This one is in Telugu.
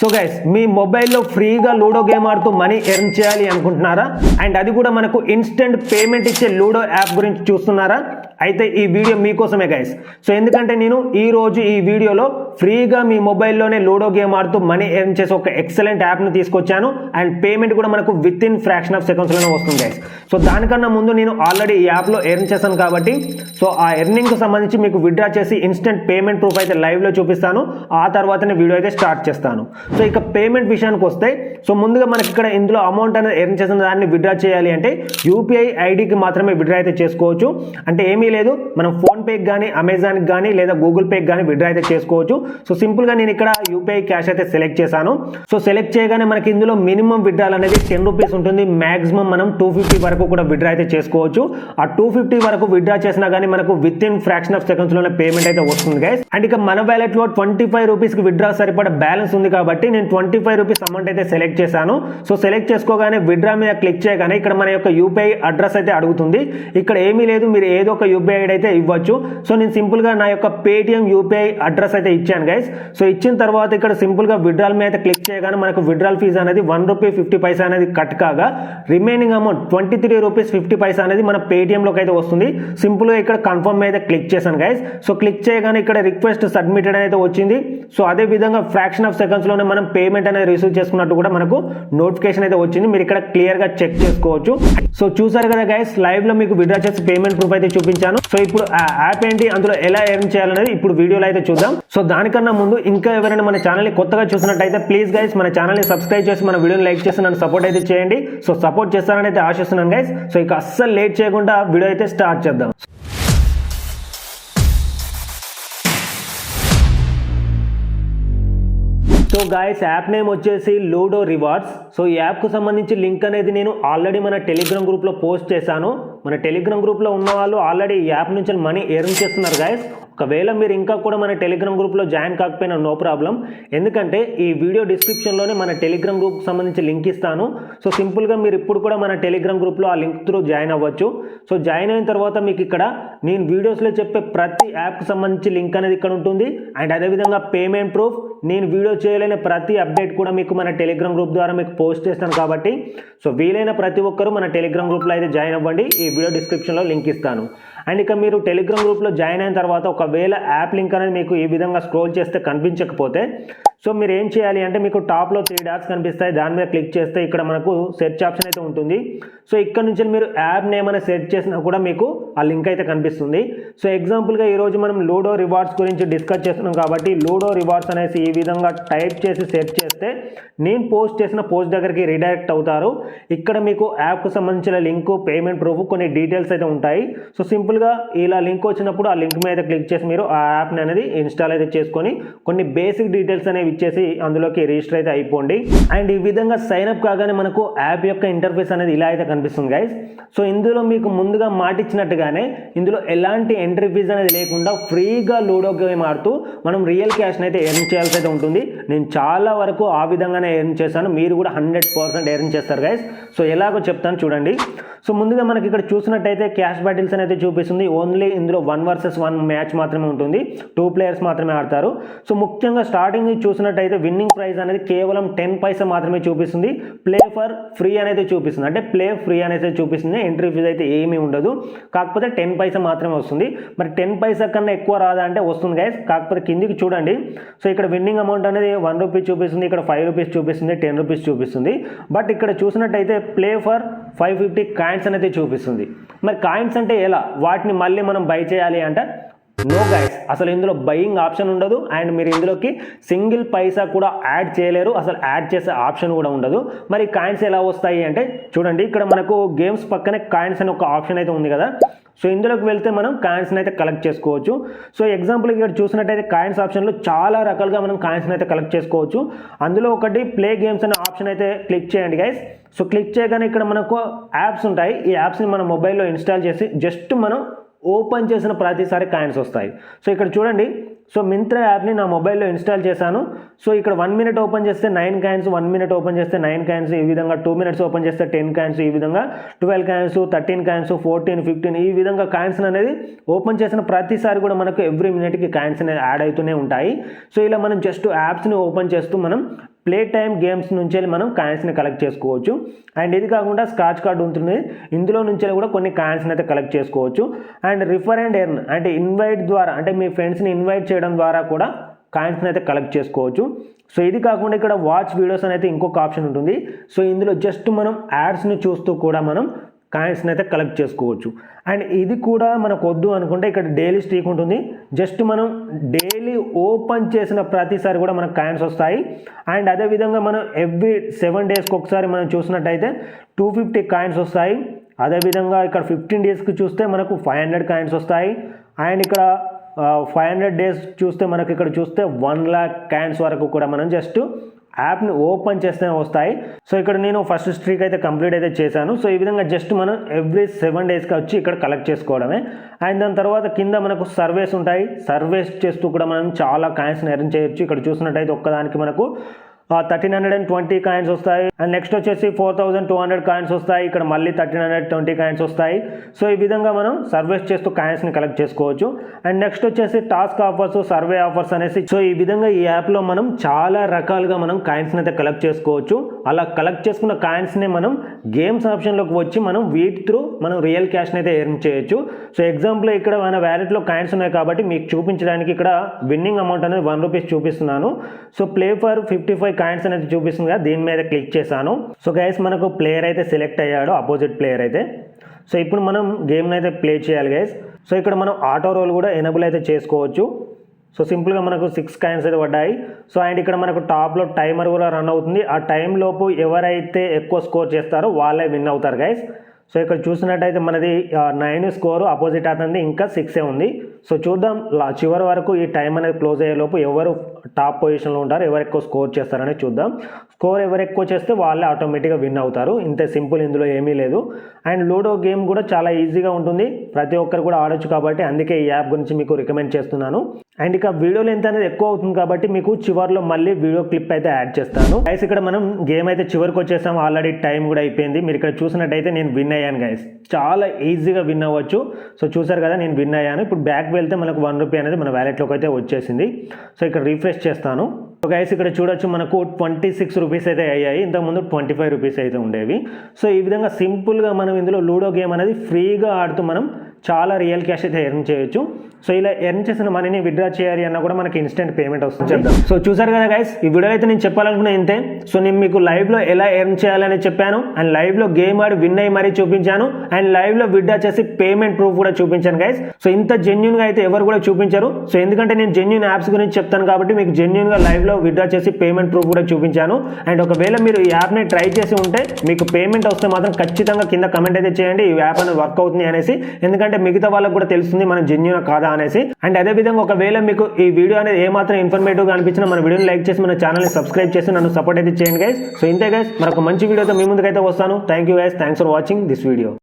సో గైస్ మీ మొబైల్లో ఫ్రీగా లూడో గేమ్ ఆడుతూ మనీ ఎర్న్ చేయాలి అనుకుంటున్నారా? అండ్ అది కూడా మనకు ఇన్స్టెంట్ పేమెంట్ ఇచ్చే లూడో యాప్ గురించి చూస్తున్నారా? అయితే ఈ వీడియో మీకోసమే గైస్ సో ఎందుకంటే నేను ఈ రోజు ఈ వీడియోలో ఫ్రీగా మీ మొబైల్లోనే లూడో గేమ్ ఆడుతూ మనీ ఎర్న్ చేసే ఒక ఎక్సలెంట్ యాప్ని తీసుకొచ్చాను. అండ్ పేమెంట్ కూడా మనకు విత్ ఇన్ ఫ్రాక్షన్ ఆఫ్ సెకండ్స్లోనే వస్తుంది గైస్ సో దానికన్నా ముందు నేను ఆల్రెడీ ఈ యాప్లో ఎర్న్ చేశాను కాబట్టి సో ఆ ఎర్నింగ్కి సంబంధించి మీకు విత్డ్రా చేసి ఇన్స్టెంట్ పేమెంట్ ప్రూఫ్ అయితే లైవ్లో చూపిస్తాను. ఆ తర్వాతనే వీడియో అయితే స్టార్ట్ చేస్తాను. సో ఇక పేమెంట్ విషయానికి వస్తే సో ముందుగా మనకి ఇక్కడ ఇందులో అమౌంట్ అనేది ఎర్న్ చేసిన దాన్ని విడ్రా చేయాలి అంటే యూపీఐ ఐడికి మాత్రమే విత్డ్రా అయితే చేసుకోవచ్చు. అంటే ఏమీ లేదు మనం ఫోన్పేకి కానీ అమెజాన్కి కానీ లేదా గూగుల్ పేకి కానీ విడ్రా అయితే చేసుకోవచ్చు. సో సింపుల్గా నేను ఇక్కడ యూపీఐ క్యాష్ అయితే సెలెక్ట్ చేశాను. సో సెలెక్ట్ చేయగానే మనకి ఇందులో మినిమం విడ్రాల్ అనేది టెన్ రూపీస్ ఉంటుంది. మ్యాక్సిమం మనం టూ ఫిఫ్టీ వరకు కూడా విడ్రా అయితే చేసుకోవచ్చు. ఆ టూ ఫిఫ్టీ వరకు విడ్రా చేసినా కానీ మనకు విత్ ఇన్ ఫ్రాక్షన్ ఆఫ్ సెకండ్స్లోనే పేమెంట్ అయితే వస్తుంది గైస్ అండ్ ఇక మన వ్యాలెట్లో ట్వంటీ ఫైవ్ రూపీస్కి విడ్రా సరిపడ సరిపడా బ్యాలెన్స్ ఉంది కాబట్టి నేను ట్వంటీ ఫైవ్ రూపీస్ అమౌంట్ అయితే సెలెక్ట్ చేశాను. సో సెలెక్ట్ చేసుకోగానే విడ్రా మీద క్లిక్ చేయగానే ఇక్కడ మన యొక్క యూపీఐ అడ్రస్ అయితే అడుగుతుంది. ఇక్కడ ఏమీ లేదు మీరు ఏదో ఒక యూపీఐ ఐడి అయితే ఇవ్వచ్చు. సో నేను సింపుల్గా నా యొక్క పేటిఎం యూపీఐ అడ్రస్ అయితే ఇచ్చాను గైస్ సో ఇచ్చిన తర్వాత ఇక్కడ సింపుల్గా మీద అయితే క్లిక్ చేయగానే మనకు విడ్రాల్ ఫీజు అనేది వన్ రూపీ ఫిఫ్టీ పైసా అనేది కట్ కాగా remaining amount twenty three rupees fifty paisa అనేది మన పేటిఎంలోకి అయితే వస్తుంది. సింపుల్గా ఇక్కడ కన్ఫర్మ్ మీద క్లిక్ చేశాను గైస్ సో క్లిక్ చేయగానే ఇక్కడ రిక్వెస్ట్ సబ్మిటెడ్ అయితే వచ్చింది. సో అదే విధంగా ఫ్రాక్షన్ ఆఫ్ సెకండ్స్లోనే మనం పేమెంట్ అనేది రిసీవ్ చేసుకున్నట్టు కూడా మనకు నోటిఫికేషన్ అయితే వచ్చింది. మీరు ఇక్కడ క్లియర్గా చెక్ చేసుకోవచ్చు. సో చూసారు కదా గైస్ లైవ్లో మీకు విడ్రా చేసి పేమెంట్ ప్రూఫ్ అయితే చూపించాను. సో ఇప్పుడు ఆ యాప్ ఏంటి అందులో ఎలా ఎర్న్ చేయాలనేది ఇప్పుడు వీడియోలో అయితే చూద్దాం. సో దానికన్నా ముందు ఇంకా ఎవరైనా మన ఛానల్ని కొత్తగా చూసినట్టయితే ప్లీజ్ గైస్ మన ఛానల్ని సబ్స్క్రైబ్ చేసి మన వీడియోని లైక్ చేసి నన్ను సపోర్ట్ అయితే చేయండి. సో సపోర్ట్ చేస్తారని అయితే ఆశిస్తున్నాను గైస్ సో ఇక అస్సలు లేట్ చేయకుండా వీడియో అయితే స్టార్ట్ చేద్దాం. సో గాయస్ యాప్ నేమ్ వచ్చేసి లూడో రివార్డ్స్ సో ఈ యాప్కు సంబంధించి లింక్ అనేది నేను ఆల్రెడీ మన టెలిగ్రామ్ గ్రూప్లో పోస్ట్ చేశాను. మన టెలిగ్రామ్ గ్రూప్లో ఉన్న వాళ్ళు ఆల్రెడీ ఈ యాప్ నుంచి మనీ ఎర్న్ చేస్తున్నారు గాయస్ ఒకవేళ మీరు ఇంకా కూడా మన టెలిగ్రామ్ గ్రూప్లో జాయిన్ కాకపోయినా నో ప్రాబ్లం ఎందుకంటే ఈ వీడియో డిస్క్రిప్షన్లోనే మన టెలిగ్రామ్ గ్రూప్కి సంబంధించి లింక్ ఇస్తాను. సో సింపుల్గా మీరు ఇప్పుడు కూడా మన టెలిగ్రామ్ గ్రూప్లో ఆ లింక్ త్రూ జాయిన్ అవ్వచ్చు. సో జాయిన్ అయిన తర్వాత మీకు ఇక్కడ నేను వీడియోస్లో చెప్పే ప్రతి యాప్కి సంబంధించి లింక్ అనేది ఇక్కడ ఉంటుంది. అండ్ అదేవిధంగా పేమెంట్ ప్రూఫ్ నేను వీడియో చేయలేని ప్రతి అప్డేట్ కూడా మీకు మన టెలిగ్రామ్ గ్రూప్ ద్వారా మీకు పోస్ట్ చేస్తాను కాబట్టి. సో వీలైన ప్రతి ఒక్కరూ మన టెలిగ్రామ్ గ్రూప్లో అయితే జాయిన్ అవ్వండి. ఈ వీడియో డిస్క్రిప్షన్లో లింక్ ఇస్తాను. అండ్ ఇక మీరు టెలిగ్రామ్ గ్రూప్లో జాయిన్ అయిన తర్వాత ఒకవేళ యాప్ లింక్ అనేది మీకు ఈ విధంగా స్క్రోల్ చేస్తే కనిపించకపోతే సో మీరు ఏం చేయాలి అంటే మీకు టాప్లో త్రీ డాట్స్ కనిపిస్తాయి. దాని మీద క్లిక్ చేస్తే ఇక్కడ మనకు సెర్చ్ ఆప్షన్ అయితే ఉంటుంది. సో ఇక్కడ నుంచి మీరు యాప్ నేమ్ అనేది సెర్చ్ చేసినా కూడా మీకు ఆ లింక్ అయితే కనిపిస్తుంది. సో ఎగ్జాంపుల్గా ఈరోజు మనం లూడో రివార్డ్స్ గురించి డిస్కస్ చేస్తున్నాం కాబట్టి లూడో రివార్డ్స్ అనేసి ఈ విధంగా టైప్ చేసి సెర్చ్ చేస్తే నేను పోస్ట్ చేసిన పోస్ట్ దగ్గరికి రీడైరెక్ట్ అవుతారు. ఇక్కడ మీకు యాప్కు సంబంధించిన లింక్ పేమెంట్ ప్రూఫ్ కొన్ని డీటెయిల్స్ అయితే ఉంటాయి. సో సింపుల్గా ఇలా లింక్ వచ్చినప్పుడు ఆ లింక్ మీద క్లిక్ చేసి మీరు ఆ యాప్ని అనేది ఇన్స్టాల్ అయితే చేసుకొని కొన్ని బేసిక్ డీటెయిల్స్ అనేవి ఇచ్చేసి అందులోకి రిజిస్టర్ అయితే అయిపోండి. అండ్ ఈ విధంగా సైన్ అప్ కాగానే మనకు యాప్ యొక్క ఇంటర్ఫేస్ అనేది ఇలా అయితే కనిపిస్తుంది గైస్ సో ఇందులో మీకు ముందుగా మాటిచ్చినట్టుగానే ఇందులో ఎలాంటి ఎంట్రీ ఫీజ్ అనేది లేకుండా ఫ్రీగా లూడో గేమ్ ఆడుతూ మనం రియల్ క్యాష్ని అయితే ఎర్న్ చేయాల్సి అయితే ఉంటుంది. నేను చాలా వరకు ఆ విధంగానే ఎర్న్ చేశాను. మీరు కూడా హండ్రెడ్ పర్సెంట్ ఎర్న్ చేస్తారు గైస్ సో ఎలాగో చెప్తాను చూడండి. సో ముందుగా మనకి ఇక్కడ చూసినట్టయితే క్యాష్ బ్యాటిల్స్ అనేది చూపిస్తుంది. ఓన్లీ ఇందులో వన్ వర్సెస్ వన్ మ్యాచ్ మాత్రమే ఉంటుంది. టూ ప్లేయర్స్ మాత్రమే ఆడతారు. సో ముఖ్యంగా స్టార్టింగ్ చూసినట్టయితే విన్నింగ్ ప్రైస్ అనేది కేవలం టెన్ పైసా మాత్రమే చూపిస్తుంది. ప్లే ఫర్ ఫ్రీ అనేది చూపిస్తుంది. అంటే ప్లే ఫ్రీ అనేది చూపిస్తుంది. ఎంట్రీ ఫీజ్ అయితే ఏమీ ఉండదు. కాకపోతే టెన్ పైసా మాత్రమే వస్తుంది. మరి టెన్ పైసా కన్నా ఎక్కువ రాదా అంటే వస్తుంది గైస్ కాకపోతే కిందికి చూడండి. సో ఇక్కడ విన్నింగ్ అమౌంట్ అనేది వన్ రూపీస్ చూపిస్తుంది. ఇక్కడ ఫైవ్ రూపీస్ చూపిస్తుంది. టెన్ రూపీస్ చూపిస్తుంది. బట్ ఇక్కడ చూసినట్టయితే play for five fifty coins అనేది చూపిస్తుంది. మరి కాయిన్స్ అంటే ఎలా? వాటిని మళ్ళీ మనం బై చేయాలి అంటే నో గైస్ అసలు ఇందులో బయింగ్ ఆప్షన్ ఉండదు. అండ్ మీరు ఇందులోకి సింగిల్ పైసా కూడా యాడ్ చేయలేరు. అసలు యాడ్ చేసే ఆప్షన్ కూడా ఉండదు. మరి కాయిన్స్ ఎలా వస్తాయి అంటే చూడండి ఇక్కడ మనకు గేమ్స్ పక్కనే కాయిన్స్ అనే ఒక ఆప్షన్ అయితే ఉంది కదా. సో ఇందులోకి వెళ్తే మనం కాయిన్స్ని అయితే కలెక్ట్ చేసుకోవచ్చు. సో ఎగ్జాంపుల్ ఇక్కడ చూసినట్టయితే కాయిన్స్ ఆప్షన్లో చాలా రకాలుగా మనం కాయిన్స్ని అయితే కలెక్ట్ చేసుకోవచ్చు. అందులో ఒకటి ప్లే గేమ్స్ అనే ఆప్షన్ అయితే క్లిక్ చేయండి గైస్ సో క్లిక్ చేయగానే ఇక్కడ మనకు యాప్స్ ఉంటాయి. ఈ యాప్స్ని మన మొబైల్లో ఇన్స్టాల్ చేసి జస్ట్ మనం ఓపెన్ చేసిన ప్రతిసారి కాయిన్స్ వస్తాయి. సో ఇక్కడ చూడండి. సో మింత్రా యాప్ని నా మొబైల్లో ఇన్స్టాల్ చేశాను. సో ఇక్కడ వన్ మినిట్ ఓపెన్ చేస్తే nine coins one minute open చేస్తే నైన్ కాయిన్స్ ఈ విధంగా టూ మినిట్స్ ఓపెన్ చేస్తే టెన్ కాయిన్స్ ఈ విధంగా twelve coins thirteen coins fourteen fifteen ఈ విధంగా కాయిన్స్ అనేది ఓపెన్ చేసిన ప్రతిసారి కూడా మనకు ఎవ్రీ మినిట్కి కాయిన్స్ అనేది యాడ్ అవుతూనే ఉంటాయి. సో ఇలా మనం జస్ట్ యాప్స్ని ఓపెన్ చేస్తూ మనం ప్లే టైమ్ గేమ్స్ నుంచి మనం కాయిన్స్ని కలెక్ట్ చేసుకోవచ్చు. అండ్ ఇది కాకుండా స్క్రాచ్ కార్డ్ ఉంటుంది. ఇందులో నుంచి కూడా కొన్ని కాయిన్స్ని అయితే కలెక్ట్ చేసుకోవచ్చు. అండ్ రిఫర్ అండ్ ఎర్న్ అంటే ఇన్వైట్ ద్వారా అంటే మీ ఫ్రెండ్స్ని ఇన్వైట్ చేయడం ద్వారా కూడా కాయిన్స్ని అయితే కలెక్ట్ చేసుకోవచ్చు. సో ఇది కాకుండా ఇక్కడ వాచ్ వీడియోస్ అనేది ఇంకొక ఆప్షన్ ఉంటుంది. సో ఇందులో జస్ట్ మనం యాడ్స్ని చూస్తూ కూడా మనం కాయిన్స్ని అయితే కలెక్ట్ చేసుకోవచ్చు. అండ్ ఇది కూడా మనకు వద్దు అనుకుంటే ఇక్కడ డైలీ స్ట్రీక్ ఉంటుంది. జస్ట్ మనం డైలీ ఓపెన్ చేసిన ప్రతిసారి కూడా మనకు కాయిన్స్ వస్తాయి. అండ్ అదేవిధంగా మనం ఎవ్రీ సెవెన్ డేస్కి ఒకసారి మనం చూసినట్టయితే టూ ఫిఫ్టీ కాయిన్స్ వస్తాయి. అదేవిధంగా ఇక్కడ ఫిఫ్టీన్ డేస్కి చూస్తే మనకు ఫైవ్ హండ్రెడ్ కాయిన్స్ వస్తాయి. అండ్ ఇక్కడ ఫైవ్ హండ్రెడ్ డేస్ చూస్తే మనకి ఇక్కడ చూస్తే వన్ ల్యాక్ క్యాన్స్ వరకు కూడా మనం జస్ట్ యాప్ని ఓపెన్ చేస్తే వస్తాయి. సో ఇక్కడ నేను ఫస్ట్ స్ట్రీక్ అయితే కంప్లీట్ అయితే చేశాను. సో ఈ విధంగా జస్ట్ మనం ఎవ్రీ సెవెన్ డేస్కి వచ్చి ఇక్కడ కలెక్ట్ చేసుకోవడమే. అండ్ దాని తర్వాత కింద మనకు సర్వేస్ ఉంటాయి. సర్వేస్ చేస్తూ కూడా మనం చాలా కాయిన్స్ని ఎర్న్ చేయొచ్చు. ఇక్కడ చూసినట్టయితే ఒక్కదానికి మనకు thirteen hundred and twenty coins వస్తాయి. అండ్ నెక్స్ట్ వచ్చేసి four thousand two hundred coins వస్తాయి. ఇక్కడ మళ్ళీ థర్టీన్ హండ్రెడ్ ట్వంటీ కాయిన్స్ వస్తాయి. సో ఈ విధంగా మనం సర్వేస్ చేస్తూ కాయిన్స్ని కలెక్ట్ చేసుకోవచ్చు. అండ్ నెక్స్ట్ వచ్చేసి టాస్క్ ఆఫర్స్ సర్వే ఆఫర్స్ అనేసి సో ఈ విధంగా ఈ యాప్లో మనం చాలా రకాలుగా మనం కాయిన్స్ని అయితే కలెక్ట్ చేసుకోవచ్చు. అలా కలెక్ట్ చేసుకున్న కాయిన్స్ని మనం గేమ్స్ ఆప్షన్లోకి వచ్చి మనం వీటి త్రూ మనం రియల్ క్యాష్ని అయితే ఎర్న్ చేయొచ్చు. సో ఎగ్జాంపుల్ ఇక్కడ మన వ్యాలెట్లో కాయిన్స్ ఉన్నాయి కాబట్టి మీకు చూపించడానికి ఇక్కడ విన్నింగ్ అమౌంట్ అనేది వన్ రూపీస్ చూపిస్తున్నాను. So play for fifty five coins అనేది చూపిస్తుంది కదా దీని మీద క్లిక్ చేశాను. సో గైస్ మనకు ప్లేయర్ అయితే సెలెక్ట్ అయ్యాడు అపోజిట్ ప్లేయర్ అయితే. సో ఇప్పుడు మనం గేమ్ని అయితే ప్లే చేయాలి గైస్ సో ఇక్కడ మనం ఆటో రోల్ కూడా ఎనబుల్ అయితే చేసుకోవచ్చు. సో సింపుల్గా మనకు సిక్స్ కాయిన్స్ అయితే పడ్డాయి. సో అండ్ ఇక్కడ మనకు టాప్లో టైమర్ కూడా రన్ అవుతుంది. ఆ టైం లోపు ఎవరైతే ఎక్కువ స్కోర్ చేస్తారో వాళ్ళే విన్ అవుతారు గైస్ సో ఇక్కడ చూసినట్టయితే మనది నైన్ స్కోరు అపోజిట్ అతనిది ఇంకా సిక్సే ఉంది. సో చూద్దాం లా- చివరి వరకు ఈ టైం అనేది క్లోజ్ అయ్యే లోపు ఎవరు టాప్ పొజిషన్లో ఉంటారు ఎవరు ఎక్కువ స్కోర్ చేస్తారని చూద్దాం. స్కోర్ ఎవరు ఎక్కువ చేస్తే వాళ్ళే ఆటోమేటిక్గా విన్ అవుతారు. ఇంత సింపుల్ ఇందులో ఏమీ లేదు. అండ్ లూడో గేమ్ కూడా చాలా ఈజీగా ఉంటుంది. ప్రతి ఒక్కరు కూడా ఆడొచ్చు కాబట్టి అందుకే ఈ యాప్ గురించి మీకు రికమెండ్ చేస్తున్నాను. అండ్ ఇక వీడియో లెంత్ అనేది ఎక్కువ అవుతుంది కాబట్టి మీకు చివరిలో మళ్ళీ వీడియో క్లిప్ అయితే యాడ్ చేస్తాను. గైస్ ఇక్కడ మనం గేమ్ అయితే చివరికి వచ్చేసాం. ఆల్రెడీ టైం కూడా అయిపోయింది. మీరు ఇక్కడ చూసినట్టయితే నేను విన్ అయ్యాను గైస్ చాలా ఈజీగా విన్ అవ్వచ్చు. సో చూసారు కదా నేను విన్ అయ్యాను. ఇప్పుడు బ్యాక్ వెళ్తే మనకు వన్ రూపీ అనేది మన వ్యాలెట్లోకి అయితే వచ్చేసింది. సో ఇక్కడ రీఫ్రెష్ చేస్తాను. సో గైస్ ఇక్కడ చూడొచ్చు మనకు ట్వంటీ సిక్స్ రూపీస్ అయితే అయ్యాయి. ఇంతకుముందు ట్వంటీ ఫైవ్ రూపీస్ అయితే ఉండేవి. సో ఈ విధంగా సింపుల్గా మనం ఇందులో లూడో గేమ్ అనేది ఫ్రీగా ఆడుతూ మనం చాలా రియల్ క్యాష్ అయితే ఎర్న్ చేయొచ్చు. సో ఇలా ఎర్న్ చేసిన మనీని విత్డ్రా చేయాలి అన్నా కూడా మనకి ఇన్స్టెంట్ పేమెంట్ వస్తుంది. చెప్తాం సో చూసారు కదా గైస్ ఈ వీడియో అయితే నేను చెప్పాలనుకున్నా ఇంతే. సో నేను మీకు లైవ్లో ఎలా ఎర్న్ చేయాలని చెప్పాను. అండ్ లైవ్లో గేమ్ ఆడి విన్ అయ్యి మరీ చూపించాను. అండ్ లైవ్లో విత్డ్రా చేసి పేమెంట్ ప్రూఫ్ కూడా చూపించాను గైస్ సో ఇంత జెన్యున్గా అయితే ఎవరు కూడా చూపించారు. సో ఎందుకంటే నేను జెన్యున్ యాప్స్ గురించి చెప్తాను కాబట్టి మీకు జెన్యున్గా లైవ్లో విత్డ్రా చేసి పేమెంట్ ప్రూఫ్ కూడా చూపించాను. అండ్ ఒకవేళ మీరు ఈ యాప్ని ట్రై చేసి ఉంటే మీకు పేమెంట్ వస్తే మాత్రం ఖచ్చితంగా కింద కమెంట్ అయితే చేయండి. ఈ యాప్ అనేది వర్క్ అవుతుంది అనేసి. ఎందుకంటే మిగతా వాళ్ళకి కూడా తెలుస్తుంది మనం జెన్యున్ కాదా అనేసి అండ్ అదే విధంగా ఒకవేళ మీకు ఈ వీడియో అనేది ఏమాత్రం ఇన్ఫర్మేటివ్గా అనిపించినా మన వీడియోని లైక్ చేసి మన ఛానల్ని సబ్స్క్రైబ్ చేసి నన్ను సపోర్ట్ అయితే చేయండి గైస్ సో ఇంతే గైస్ మరొక మంచి వీడియోతో మీ ముందుకైతే వస్తాను. Thank you guys thanks for watching this video